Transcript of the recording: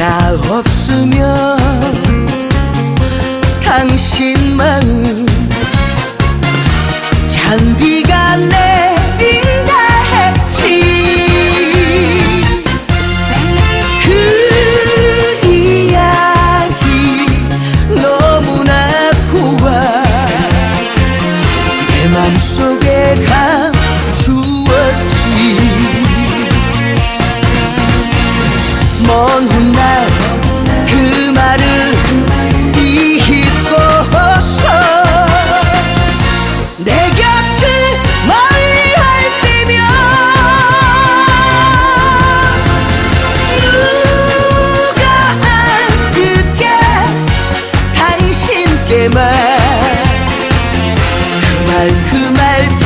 나 없으면 당신 마음 잔비가 내린다 했지. 그 이야기 너무나 고와 내 맘속에 감 먼 훗날 그 말을 잊고서 내 곁을 멀리 할 때면 누가 안 듣게 당신께만. 그말 그말